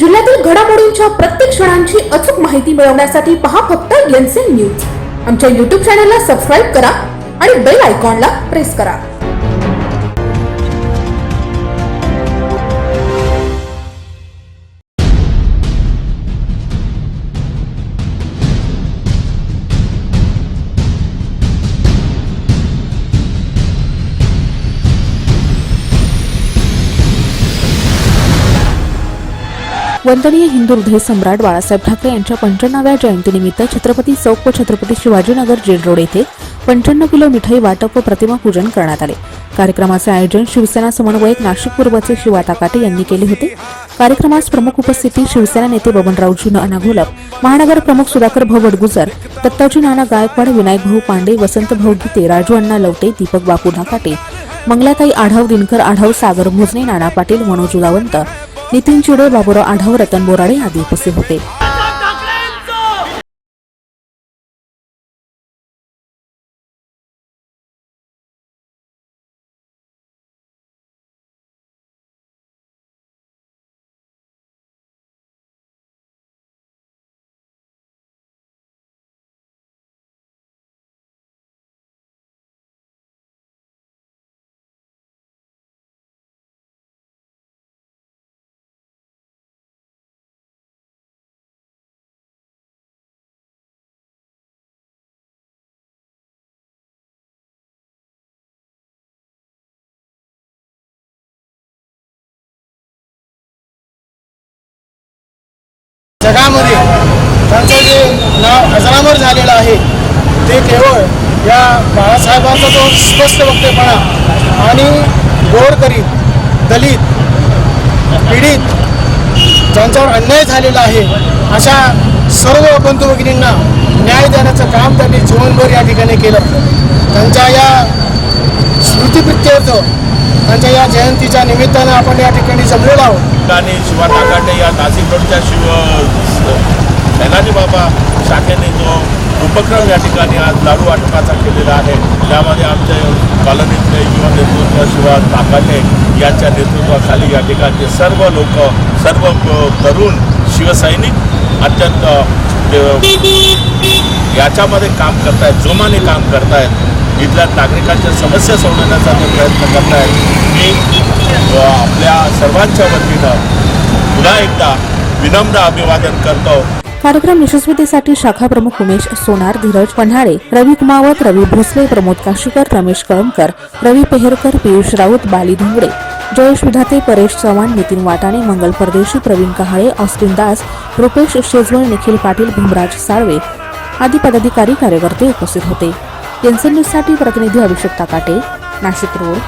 जिल्ह्यातील घडामोडींच्या प्रत्येक क्षणांची अचूक माहिती मिळवण्यासाठी पहा फक्त एनसीएन न्यूज. आमच्या यूट्यूब चॅनलला सबस्क्राईब करा आणि बेल आयकॉनला प्रेस करा. वंदनीय हिंदू हृदय सम्राट बाळासाहेब ठाकरे यांच्या पंच्याण्णव्या जयंतीनिमित्त छत्रपती चौक व छत्रपती शिवाजीनगर जेल रोड येथे पंच्याण्णव किलो मिठाई वाटप व प्रतिमा पूजन करण्यात आले. कार्यक्रमाचे आयोजन शिवसेना समन्वयक नाशिक पूर्वचे शिवा ताकाटे यांनी केले होते. कार्यक्रमास प्रमुख उपस्थिती शिवसेना नेते बबनराव जुन अनाघोलप महानगर प्रमुख सुधाकर भाऊ वडगुजर दत्ताजी नाना गायकवाड विनायक भाऊ पांडे वसंत भाऊ गीते राजू अण्णा लवटे दीपक बापू ढाकाटे मंगलाताई आढाव दिनकर आढाव सागर भोजने नाना पाटील मनोज उदावंत नितीन चिडे बाबुराव आढाव रतन बोराडे आदी उपस्थित होते. जगामध्ये त्यांचं जे नाव अजरामर झालेलं आहे ते केवळ या बाळासाहेबांचा जो स्पष्ट वक्तेपणा आणि गोरगरीब दलित पीडित ज्यांच्यावर अन्याय झालेला आहे अशा सर्व बंधू भगिनींना न्याय देण्याचं काम त्यांनी जीवनभर या ठिकाणी केलं. त्यांच्या या स्मृतिप्रित्यर्थ त्यांच्या या जयंतीच्या निमित्तानं आपण या ठिकाणी जमलेलो आहोत. आणि शिवा नागाटे या नाशिक रोडच्या शिव बालाजी बाबा शाखेने जो उपक्रम या ठिकाणी आज लाडू वाटपाचा केलेला आहे त्यामध्ये आमचे कॉलनीतले युवा नेतृत्व शिवा काकाने यांच्या नेतृत्वाखाली या ठिकाणचे सर्व लोक सर्व तरुण शिवसैनिक अत्यंत याच्यामध्ये काम करतायत जोमाने काम करतायत. इथल्या नागरिकांच्या समस्या सोडवण्याचा ते प्रयत्न करतायत मी आपल्या सर्वांच्या वतीनं पुन्हा एकदा विनम्र अभिवादन करतो. कार्यक्रम यशस्वीतेसाठी शाखा प्रमुख उमेश सोनार धीरज पन्हाळे रवी कुमावत रवी भोसले प्रमोद काशीकर रमेश कळमकर रवी पेहरकर पियुष राऊत बाली धुंगडे जयेश विधाते परेश चव्हाण नितीन वाटाणे मंगल परदेशी प्रवीण कहाळे ऑस्टिन दास रुपेश शेजवळ निखिल पाटील भीमराज साळवे आदी पदाधिकारी कार्यकर्ते उपस्थित होते. एनसीएन न्यूजसाठी प्रतिनिधी अभिषेक ताकाटे नाशिक रोड.